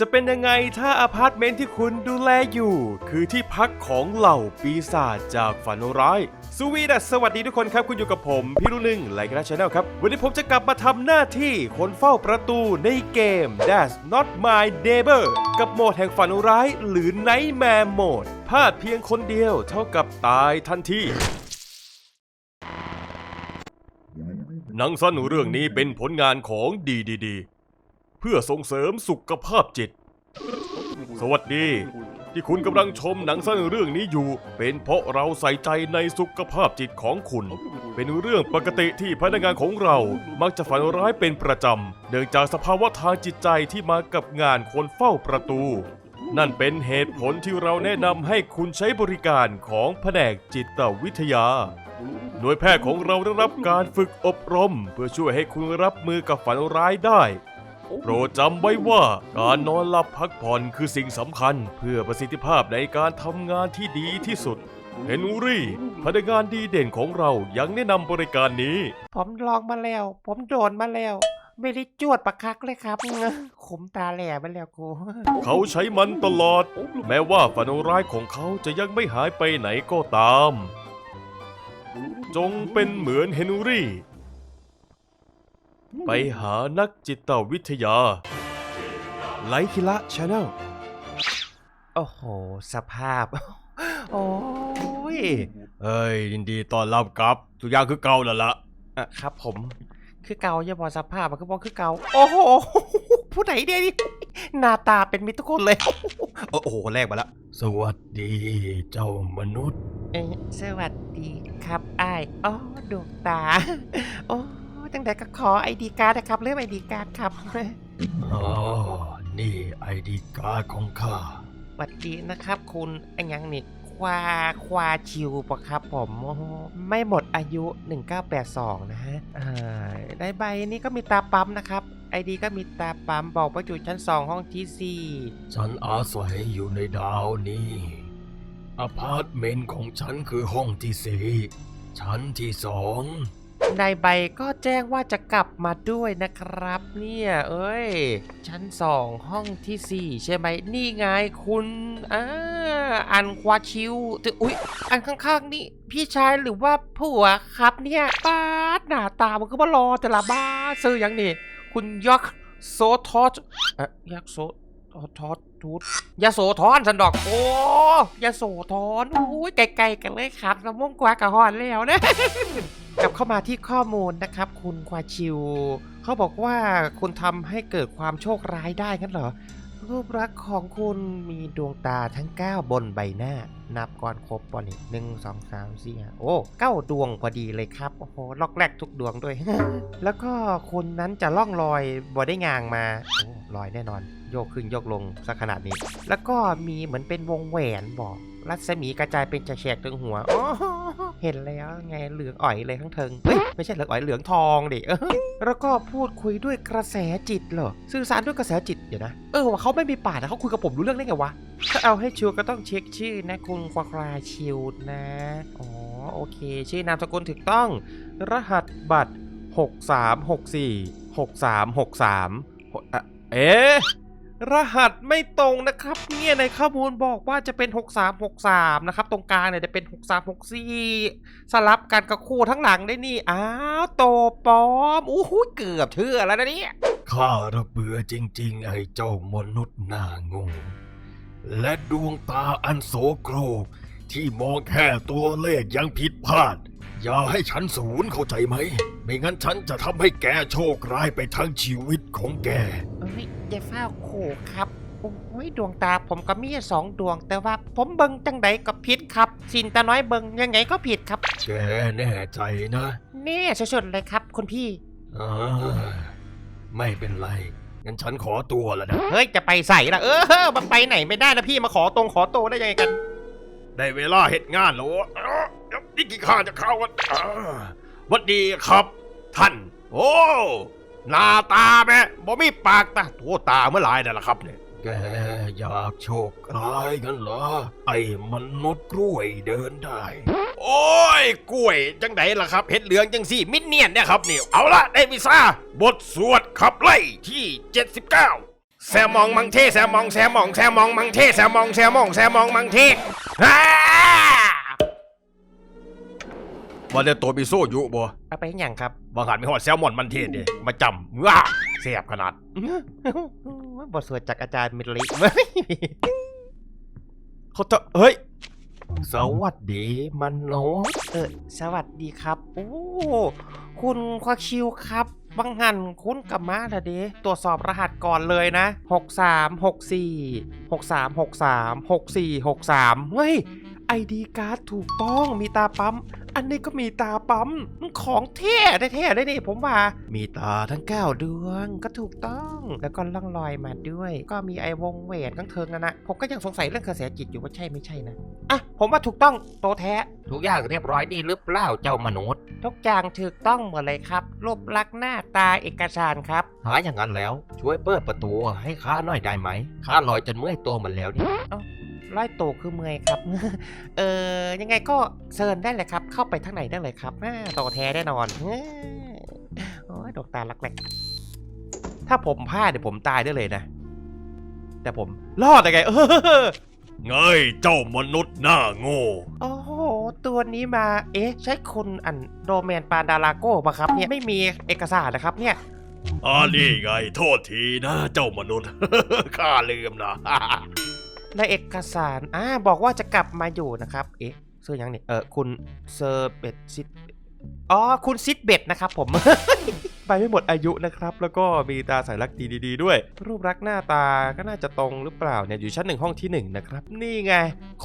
จะเป็นยังไงถ้าอพาร์ตเมนต์ที่คุณดูแลอยู่ คือที่พักของเหล่าปีศาจจากฝันร้ายสวีดัสสวัสดีทุกคนครับ คุณอยู่กับผม พี่รุ่นหนึ่งไลค์นะชาแนลครับ วันนี้ผมจะกลับมาทำหน้าที่คนเฝ้าประตูในเกม That's Not My Neighbor กับโหมดแห่งฝันร้ายหรือ Nightmare Mode พลาดเพียงคนเดียวเท่ากับตายทันทีหนังสั้นเรื่องนี้เป็นผลงานของ DDD เพื่อส่งเสริมสุขภาพจิต สวัสดี ที่คุณกำลังชมหนังสั้นเรื่องนี้อยู่ เป็นเพราะเราใส่ใจในสุขภาพจิตของคุณ เป็นเรื่องปกติที่พนักงานของเรามักจะฝันร้ายเป็นประจำเนื่องจากสภาวะทางจิตใจที่มากับงานคนเฝ้าประตู นั่นเป็นเหตุผลที่เราแนะนำให้คุณใช้บริการของแผนกจิตวิทยาหน่วยแพทย์ของเราได้รับการฝึกอบรม เพื่อช่วยให้คุณรับมือกับฝันร้ายได้ โปรดจำไว้ว่าการนอนหลับพักผ่อนคือสิ่งสำคัญ เพื่อประสิทธิภาพในการทำงานที่ดีที่สุดเฮนรี่พนักงานดีเด่นของเรายังแนะนำบริการนี้ ผมลองมาแล้ว ผมโดนมาแล้ว ไม่ได้จวดปากคักเลยครับขมตาแหล่มาแล้วกูเขาใช้มันตลอด แม้ว่าฝันร้ายของเขาจะยังไม่หายไปไหนก็ตาม จงเป็นเหมือนเฮนรี่ ไปหานักจิตวิทยา ไลคิละชาแนลโอ้โห สภาพ โอ้ยเอ้ยยินดีต้อนรับครับทุกอย่างคือเก่าแล้วละอะครับผม คือเกาอย่าบอกสภาพมันคือบอกคือเกาโอ้โห ผู้ไหนเนี่ยนี่หน้าตาเป็นมิตรทุกคนเลย โอ้โห แรกมาแล้วสวัสดีเจ้ามนุษย์ เออสวัสดีครับอ้ายอ๋อดวงตา โอ้ ตั้งแต่ก็ขอไอดีการ์ดนะครับเรื่องไอดีการ์ดครับอ๋อนี่ไอดีการ์ดของข้าสวัสดีนะครับ คุณอันยังนี่ควาควาชิวปะครับผมโอ้โหไม่หมดอายุ 1982 นะฮะอ่าในใบนี้ก็มีตาปั๊มนะครับ ไอดีก็มีตาปั๊มบอกว่าอยู่ชั้น 2 ห้องที่ฉันอาศัยอยู่ในดาวนี้อพาร์ตเมนต์ของฉันคือห้องที่สี่ชั้นที่สอง4 ในใบก็แจ้งว่าจะกลับมาด้วยนะครับ เนี่ย เอ้ย ชั้น 2 ห้องทีสี่4 ใช่ไหม นี่ไงคุณอ่าอันควาชิวแต่อุ๊ย อันข้างๆนี่ พี่ชายหรือว่าผัวครับเนี่ยป้าดหน้าตามันก็มารอแต่ละบ้าซื้ออย่างนี่ คุณยักษ์โซทอสอะยักษ์โซทอทอสทูดยาโสธรสันดอก โอ้ยาโสธรอุ้ยไกลๆกันเลยครับสมม่วงกว่ากะฮอนแล้วนะ ลับเข้ามาที่ข้อมูลนะครับ คุณควาชิว เขาบอกว่าคุณทำให้เกิดความโชคร้ายได้งั้นเหรอ รูปลักษณ์ของคุณมีดวงตาทั้ง 9 บนใบหน้า นับก่อนครบปอนี่หนึ่งสองสามสี่ห้าโอ้เก้าดวงพอดีเลยครับ โอ้โหล็อกแรกทุกดวงด้วย แล้วก็คุณนั้นจะล่องลอยบ่ได้งางมาโอ้ลอยแน่นอน โยกขึ้นโยกลงสักขนาดนี้ แล้วก็มีเหมือนเป็นวงแหวนบอก รัศมีกระจายเป็นแฉกๆถึงหัวอ๋อเห็นแล้วไงเหลืองอ่อยเลยทั้งเทิงเฮ้ยไม่ใช่เหลืองอ่อยเหลืองทองดิเออแล้วก็พูดคุยด้วยกระแสจิตเหรอสื่อสารด้วยกระแสจิตเดี๋ยวนะเออว่าเขาไม่มีปากนะเขาคุยกับผมรู้เรื่องได้ไงวะถ้าเอาให้ชัวก็ต้องเช็คชื่อนะคุณควาคราชิวนะอ๋อโอเค ชื่อนามสกุลถูกต้อง รหัสบัตร 6364 6363หกอะเอ๊ะ รหัสไม่ตรงนะครับเนี่ยในข้อมูลบอกว่าจะเป็น 6363 นะครับ ตรงกลางเนี่ยจะเป็น 6364 สลับกันกับคู่ทั้งหลังได้นี่ อ้าวโตปลอมอู้หูเกือบเชื่อแล้วนะเนี่ยข้าระเบือจริง ๆ ไอ้เจ้ามนุษย์หน้างง และดวงตาอันโสโครก ที่มองแค่ตัวเลขยังผิดพลาด อย่าให้ฉันศูนย์เข้าใจไหม ไม่งั้นฉันจะทำให้แกโชคร้ายไปทั้งชีวิตของแกเอ้ ยอย่าเฝ้าโขครับโอ้ยดวงตาผมก็มีสองดวง แต่ว่าผมเบิงจังใดก็ผิดครับ สินตาน้อยเบิงยังไงก็ผิดครับแกแน่ใจนะ แน่สุดๆเลยครับ คุณพี่อ่าไม่เป็นไรงั้นฉันขอตัวแล้วนะเฮ้ยจะไปใส่ละเออมันไปไหนไม่ได้นะพี่มาขอตรงขอโตได้ยังไงกัน ได้เวลาเหตุงานแล้วเอ้อเดี๋ยวนี่กี่ข้าจะเข้ากันอ่าหวัดดีครับ ท่าน โอ้ หน้าตาแม่บ่มีปากตาตัวตาเมื่อไหรนั่นแหละครับเนี่ยแกอยากโชคร้ายกันเหรอ ไอ้มนุษย์กล้วยเดินได้ โอ้ยกล้วยจังไดล่ะครับเห็ดเหลืองจังสี่ มิดเนียนเนี่ยครับนี่เอาละได้วิซ่าบทสวดขับไล่ที่ 79 แซมมองมังเทแซมมองแซมมองแซมมองมังเทแซมมองแซมมองแซมมองมังเทอ้า มาเดนตัวมีโซ่อยู่บ่เอาไปให้หยังครับบางหันมีหอดแซลมอนมันเทศเด้มาจำว้าเสียบขนาด บทสวดจากอาจารย์มิลลิเขาจะเฮ้ย สวัสดีมันโนษเออสวัสดีครับ โอ้คุณควาคิวครับบางหันคุณกลับมาแล้วเดตรวจสอบรหัสก่อนเลยนะ 63 64 63 63 64 63เฮ้ย ไอดีการ์ดถูกต้องมีตาปั๊ม อันนี้ก็มีตาปั๊มของแท้แท้ๆได้นี่ผมว่า มีตาทั้ง9ดวงก็ถูกต้อง แล้วก็ล่องลอยมาด้วย ก็มีไอวงเวททั้งเทิงนะนะ ผมก็ยังสงสัยเรื่องกระแสจิตอยู่ว่าใช่ไม่ใช่นะ อะ ผมว่าถูกต้องโตแท้ ทุกอย่างเรียบร้อยดีหรือเปล่าเจ้ามนุษย์ ทุกอย่างถูกต้องหมดเลยครับรูปลักษณ์หน้าตาเอกสารครับ หาอย่างนั้นแล้วช่วยเปิดประตูให้ข้าหน่อยได้ไหมข้าลอยจนเมื่อยตัวหมดแล้วเนี่ย ร้อยโตคือเมอยครับ เออยังไงก็เชิญได้เลยครับ เข้าไปทางไหนได้เลยครับอ่าโตแท้แน่นอนเฮ้ยโอ้ยดวงตาลักแหลกถ้าผมพลาดเดี๋ยวผมตายได้เลยนะ แต่ผมรอดยังไงเออไงเจ้ามนุษย์หน้าโง่โอ้โห ตัวนี้มา เอ๊ะ ใช่คุณอันโดแมนปานดาราโก้ปะครับเนี่ยไม่มีเอกสารนะครับเนี่ยอ่านี่ไง โทษทีนะ เจ้ามนุษย์ข้าลืมนะ ในเอกสารอ่าบอกว่าจะกลับมาอยู่นะครับ เอ๊ะเสื้อยังเนี่ยเออคุณเซอร์เบตซิดอ๋อ คุณซิดเบตนะครับผม ไปไม่หมดอายุนะครับ แล้วก็มีตาสายลักดีๆด้วย รูปรักษณ์หน้าตาก็น่าจะตรงหรือเปล่าเนี่ย อยู่ชั้นหนึ่งห้องที่หนึ่งนะครับ นี่ไง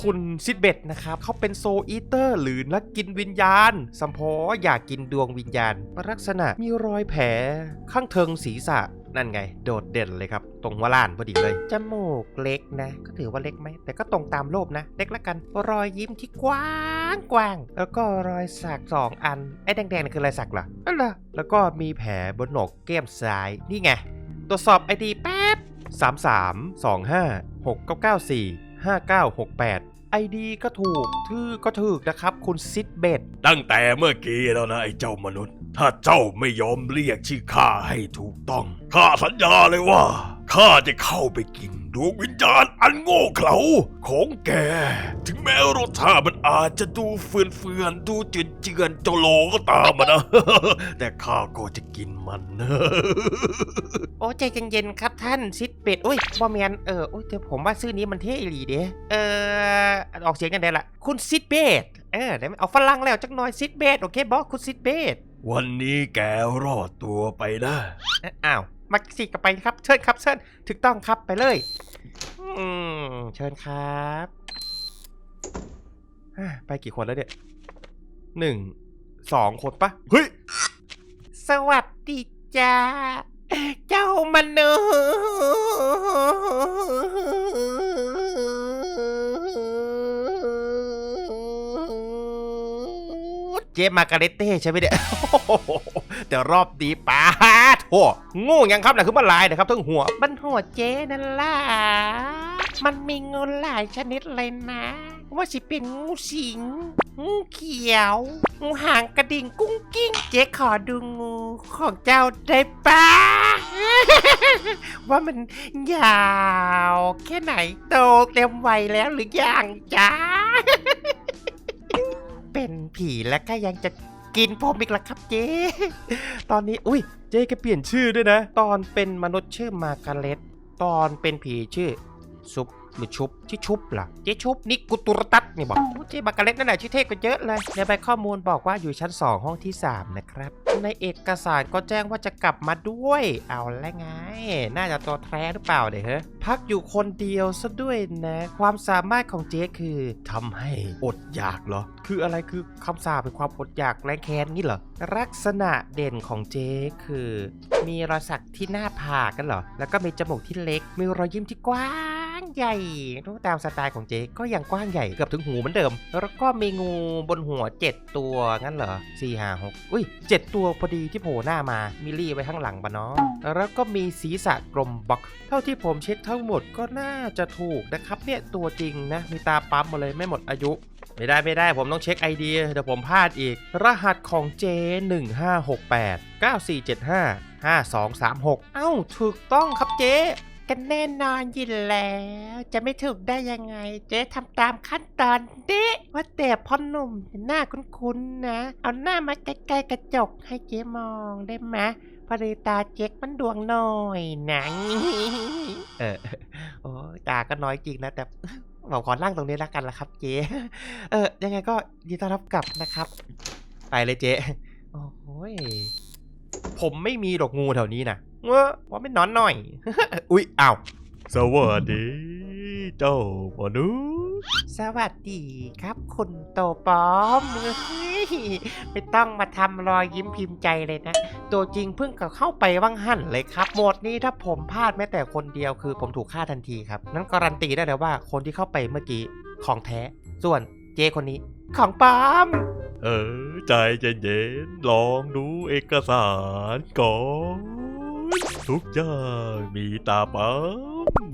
คุณซิดเบตนะครับ เขาเป็นโซอีเตอร์ หรือนักกินวิญญาณ สัมโพอยากกินดวงวิญญาณ ลักษณะมีรอยแผลข้างเทิงศีรษะ นั่นไง โดดเด่นเลยครับ ตรงหัวล้านพอดีเลย จมูกเล็กนะ ก็ถือว่าเล็กไหม แต่ก็ตรงตามรูปนะ เล็กละกัน รอยยิ้มที่กว้างกว้าง แล้วก็รอยสักสองอัน ไอ้แดงๆนี่คือรอยสักเหรอนั่นเหรอแล้วก็มีแผลบนหนกแก้มซ้าย นี่ไง ตรวจสอบไอดีแป๊บ3 3 2 5 6 9 9 4 5 9 6 8ไอดีก็ถูก ชื่อก็ถูกนะครับ คุณซิดเบตตั้งแต่เมื่อกี้แล้วนะไอ้เจ้ามนุษย์ ถ้าเจ้าไม่ยอมเรียกชื่อข้าให้ถูกต้อง ข้าสัญญาเลยว่า ข้าจะเข้าไปกินดวงวิญญาณอันโง่เขลาของแก ถึงแม้รสชาติมันอาจจะดูเฟื่อนเฟือนๆดูเจืดเจือนจโลก็ตามมานะ แต่ข้าก็จะกินมัน โอ้ใจเย็นๆครับท่านซิดเบตอุ้ยบอมแมนเออโอ้ยเดี๋ยวผมว่าชื่อนี้มันเท่อีหลีเด้เออออกเสียงกันได้ละคุณซิดเบตเออได้ไหมเอาฝรั่งแล้วจักหน่อยซิดเบตโอเคบอสคุณซิดเบต วันนี้แกรอดตัวไปได้อ้าวมาสิกับไปครับ เชิญครับเชิญถูกต้องครับไปเลย อืมเชิญครับไปกี่คนแล้วเนี่ยหนึ่งสองคนปะเฮ้ย สวัสดีจ้า เจ้ามนุษย์ เจมาการเรเต้ใช่ไหมเนี่ยแต่รอบดีป้าโถงูยังครับนะคือมันลายนะครับทั้งหัว มันหัวเจนั่นล่ะ มันมีงูหลายชนิดเลยนะ ว่าสิเป็นงูสิง งูเขียว งูหางกระดิ่งกุ้งกิ้ง เจ๊ขอดูงูของเจ้าได้ปะว่ามันยาว แค่ไหนโตเต็มวัยแล้วหรือยังจ้า เป็นผีแล้วก็ยังจะกินผมอีกละครับเจ๊ ตอนนี้อุ้ยเจ๊ก็เปลี่ยนชื่อด้วยนะ ตอนเป็นมนุษย์ชื่อมาการเล็ต ตอนเป็นผีชื่อซุป หรือชุบชื่อชุบเหรอเจ๊ชุบนี่กุตุรตัสนี่บอกโอ้เจ๊มาการเล็ตนั่นแหละชื่อเท่กว่าเยอะเลยในใบข้อมูลบอกว่าอยู่ชั้น 2 ห้องที่ 3 นะครับ ในเอกสารก็แจ้งว่าจะกลับมาด้วย เอาแล้วไง น่าจะตัวแท้หรือเปล่าเดี๋ยวเฮ้ยพักอยู่คนเดียวซะด้วยนะ ความสามารถของเจ๊คือทำให้อดอยากเหรอ คืออะไรคือคำสาปเป็นความอดอยากแรงแค้นงี้เหรอลักษณะเด่นของเจ๊คือ มีรอยสักที่หน้าผากกันเหรอแล้วก็มีจมูกที่เล็กมีรอยยิ้มที่กว้าง ใหญ่รูตามสไตล์ของเจ๊ก็ยังกว้างใหญ่เกือบถึงหูเหมือนเดิม แล้วก็มีงูบนหัว 7 ตัวงั้นเหรอสี่ห้าหกอุ้ยเจ็ดตัวพอดีที่โผล่หน้ามามิลี่ไว้ข้างหลังปะเนาะแล้วก็มีศีรษะกลมบักเท่าที่ผมเช็คทั้งหมดก็น่าจะถูกนะครับเนี่ยตัวจริงนะมีตาปั๊มมาเลยไม่หมดอายุไม่ได้ไม่ได้ผมต้องเช็คไอเดียเดี๋ยวผมพลาดอีก รหัสของเจ1568 9475 5236 เอ้าถูกต้องครับเจ กันแน่นอนยู่แล้ว จะไม่ถูกได้ยังไง เจ๊ทำตามขั้นตอนเด้ว่าแต่พ่อหนุ่มหน้าคุ้นๆนะ เอาหน้ามาใกล้ๆกระจกให้เจ๊มองได้ไหมพอดีตาเจ๊กมันดวงหน้อยหนังเออโอ้ตาก็น้อยจริงนะแต่ผมขอนั่งตรงนี้แล้วกันละครับเจ๊เออยังไงก็ยินดีต้อนรับกลับนะครับ ไปเลยเจ๊โอ้ย ผมไม่มีดอกงูแถวนี้นะเว่าไม่นอนหน่อย อุ๊ยอ้าวสวัสดีเจ้ามนุษย์สวัสดีครับคุณโตปอม ไม่ต้องมาทำรอยยิ้มพิมพ์ใจเลยนะ ตัวจริงเพิ่งกเข้าไปว่างหั่นเลยครับโหมดนี้ถ้าผมพลาดแม้แต่คนเดียวคือผมถูกฆ่าทันทีครับ นั้นการันตีได้เลยว่าคนที่เข้าไปเมื่อกี้ของแท้ ส่วนเจคนนี้ของปอม เออ ใจเย็นๆลองดูเอกสารก่อน ทุกอย่างมีตาปั๊ม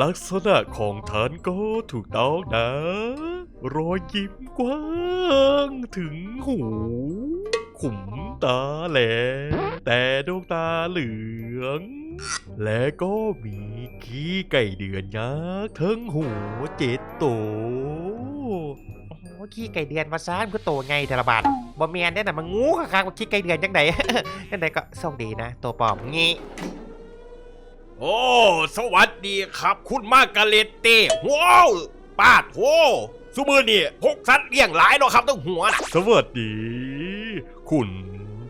ลักษณะของฉันก็ถูกต้องนะ รอยยิ้มกว้างถึงหู ขุมตาแหลมแต่ดวงตาเหลือง และก็มีขี้ไก่เดือนยักษ์ทั้งหัวเจ็ดโตว โอ้โหขี้ไก่เดือนมาซ่านก็โตไงเทระบาดบ่เมียนได้แต่ะมันงูข้างๆว่าขี้ไก่เดือนจังไดจังไดก็โชคดีนะ ตัวปลอมงี้โอ้ สวัสดีครับ คุณมาการเลตเต้ว้าวป้าดโหสุมือนี่พกสัตว์เลี้ยงหลายเนาะครับต้องหัวนะสวัสดี คุณ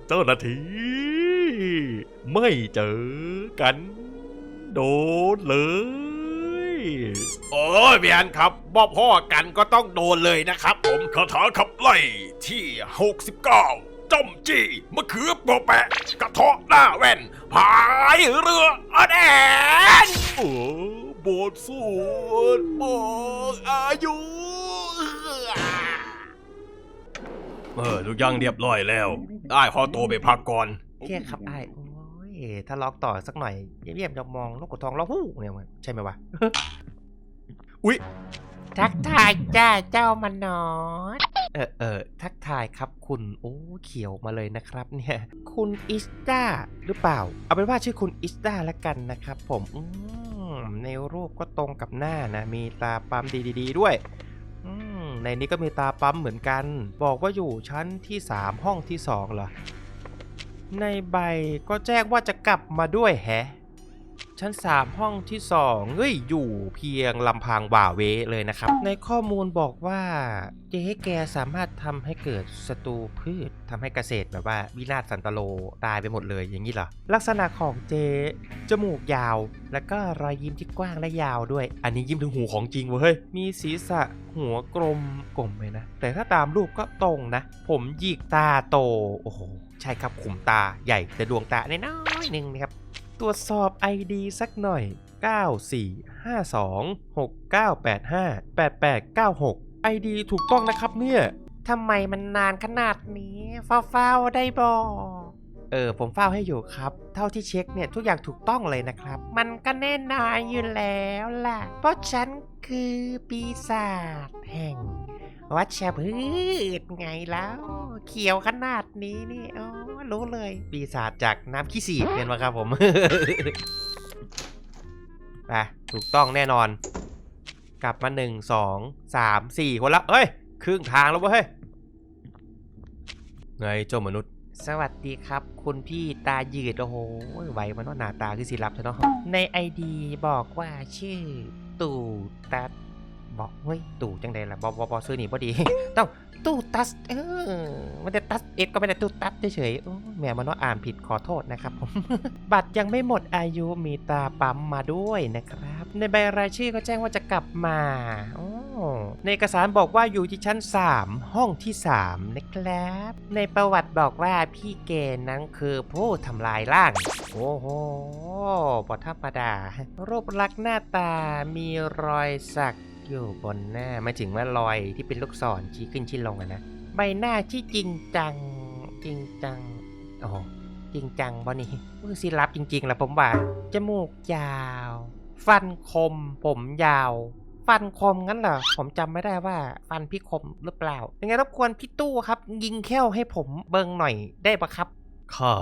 เจ้าหน้าที่ไม่เจอกัน โดนเลย โอ้ยเบียนครับบ่พ่อกันก็ต้องโดนเลยนะครับ ผมคาถาขับไล่ที่ 69จอมจี้มะเขือโปะแปะ กระเทาะหน้าแว่นพายเรืออแดนโอ้บทสวดบอกอายุเออทุกอย่างเรียบร้อยแล้ว ได้ขอตัวไปพักก่อน แค่ครับไอ้ายโอ้ ยถ้าล็อกต่อสักหน่อยเยี่ยมๆจะมองนกกระทองร้องฮู้เนี่ยมันใช่ไหมวะ อุ๊ย ทักทายจ้าเจ้ามานอดเออเออทักทายครับคุณ โอ้เขียวมาเลยนะครับเนี่ย คุณอิสตาหรือเปล่า เอาเป็นว่าชื่อคุณอิสตาละกันนะครับ ผมอืมในรูปก็ตรงกับหน้านะ มีตาปั๊มดีๆด้วยอืมในนี้ก็มีตาปั๊มเหมือนกัน บอกว่าอยู่ชั้นที่ 3 ห้องที่2เหรอ ในใบก็แจ้งว่าจะกลับมาด้วยแฮะ ชั้น 3 ห้องที่2เฮ้ยอยู่เพียงลำพังบ่าเวเลยนะครับ ในข้อมูลบอกว่าเจ๊แกสามารถทำให้เกิดศัตรูพืชทำให้เกษตรแบบว่าวินาศสันตโลตายไปหมดเลยอย่างนี้เหรอ ลักษณะของเจ๊จมูกยาว แล้วก็รอยยิ้มที่กว้างและยาวด้วย อันนี้ยิ้มถึงหูของจริงเว้ย มีศีรษะหัวกลมกลมไปนะ แต่ถ้าตามรูปก็ตรงนะ ผมหยิกตาโต โอ้โห ใช่ครับขุมตาใหญ่แต่ดวงตาน้อยๆหนึ่งนะครับ ตรวจสอบ ID สักหน่อย 945269858896 ID ถูกต้องนะครับเนี่ยทำไมมันนานขนาดนี้เฝ้าๆได้บอกเออผมเฝ้าให้อยู่ครับ เท่าที่เช็คเนี่ยทุกอย่างถูกต้องเลยนะครับ มันก็แน่นอนอยู่แล้วล่ะ เพราะฉันคือปีศาจแห่ง วัชพืชไงแล้ว เขียวขนาดนี้นี่อ๋อรู้เลย ปีศาจจากน้ำขี้สีเนี่ยนะครับผมไปถูกต้องแน่นอน กลับมาหนึ่งสองสามสี่คนละเอ้ย ครึ่งทางแล้วเว้ยไงเจ้ามนุษย์ สวัสดีครับ คุณพี่ตายืด โอ้โหไหวมันว่าหน้าตาคือสิรับใช่เนาะในไอดีบอกว่าชื่อตู่ตัด บอกเฮ้ยตู่จังใดล่ะบอบอบอซื้อนี่พอดีต้องตู้ตัสเออมันจะตัสเอ็ดก็ไม่ได้ตู้ตัสเฉยๆแม่มันว่าอ่านผิดขอโทษนะครับผมบัตรยังไม่หมดอายุมีตาปั๊มมาด้วยนะครับ ในใบรายชื่อก็แจ้งว่าจะกลับมาในเอกสารบอกว่าอยู่ที่ชั้น 3 ห้องที่ 3 นะครับ ในประวัติบอกว่าพี่เกณฑ์นั้นคือผู้ทำลายร่าง โอ้โหบอธรรมดา รูปลักษณ์หน้าตามีรอยสัก อยู่บนหน้ามาถึงว่ารอยที่เป็นลูกศรชี้ขึ้นชี้ลงอะนะ ใบหน้าที่จริงจัง จริงจังโอ้จริงจังบ่นี่มือสิรับจริงๆละผมว่า จมูกยาว ฟันคม ผมยาว ฟันคมงั้นเหรอ ผมจำไม่ได้ว่า ฟันพี่คมหรือเปล่ายังไงรบกวนพี่ตู้ครับ ยิงแค้วให้ผมเบิงหน่อยได้ปะครับข้า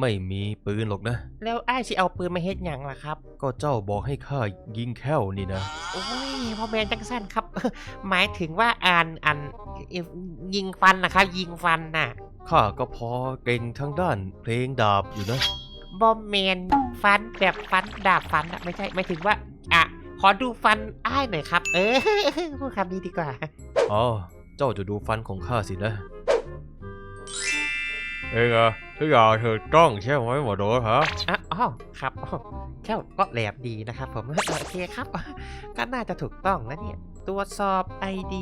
ไม่มีปืนหรอกนะ แล้วไอ้ายสิเอาปืนมาเฮ็ดหยังล่ะครับ ก็เจ้าบอกให้ข้ายิงแค่วนี่นะ โอ้ยพ่อแมนจังสั้นครับ หมายถึงว่าอ่านอันเอ่อยิงฟันนะครับ ยิงฟันน่ะข้าก็พอเก่งทางด้านเพลงดาบอยู่นะ บอมแมนฟันแบบฟันดาบฟันอะไม่ใช่หมายถึงว่าอะขอดูฟันอ้ายหน่อยครับ เออพูดคำนี้ดีกว่า อ๋อ เจ้าจะดูฟันของข้าสินะ เองอะทุกอย่างถูกต้องใช่ไหมหมอโดฮะอะอ๋อครับอ๋อแค่ก็แหลมดีนะครับผม โอเคครับก็น่าจะถูกต้องแล้วเนี่ย ตรวจสอบ ID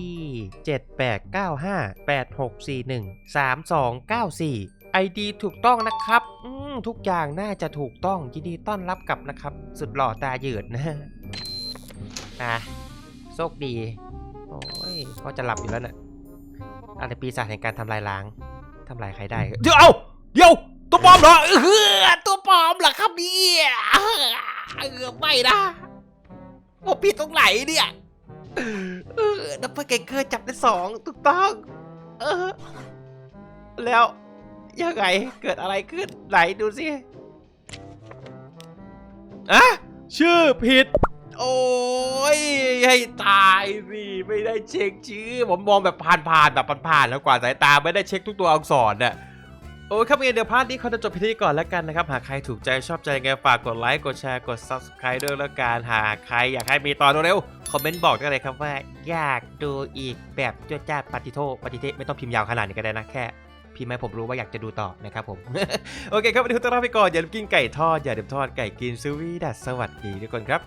7895 8641 3294 ID ถูกต้องนะครับ อืมทุกอย่างน่าจะถูกต้องยินดีต้อนรับกลับนะครับ สุดหล่อตาเหยืดนะอะโชคดี โอ้ยเขาจะหลับอยู่แล้วน่ะอะไรปีศาจแห่งการทำลายล้าง ทำลายใครได้เดี๋ยวเอาเดี๋ยวตัวปลอมเหรอเออตัวปลอมเหรอครับเนี่ยเออไม่นะผมผิดตรงไหนเนี่ยเออดับเบิลเกเกอร์จับได้สองถูกต้อง เออ แล้วยังไงเกิดอะไรขึ้นไหนดูสิอะชื่อผิด โอ้ยให้ตายสิไม่ได้เช็คชื่อ ผมมองแบบผ่านๆแบบผ่านๆแล้วกว่าสายตาไม่ได้เช็คทุกตัวอักษรน่ะโอ้ยครับเองเดี๋ยวพาร์ทนี้เขาจะจบพียงเท่านี้ก่อนแล้วกันนะครับ หากใครถูกใจชอบใจไงฝากกดไลค์กดแชร์กด subscribe ด้วยแล้วกันหากใครอยากให้มีตอนเร็วๆคอมเมนต์บอกได้เลยครับว่า อยากดูอีกแบบจวดจ้าปฏิโทปฏิเทไม่ต้องพิมพ์ยาวขนาดนี้ก็ได้นะแค่พิมพ์ให้ผมรู้ว่าอยากจะดูต่อนะครับผม โอเคครับวันนี้ขอตัวลาไปก่อนอย่าลืมกินไก่ทอดอย่าลืมทอดไก่กินซูวีดัสสวัสดีทุกคนครับ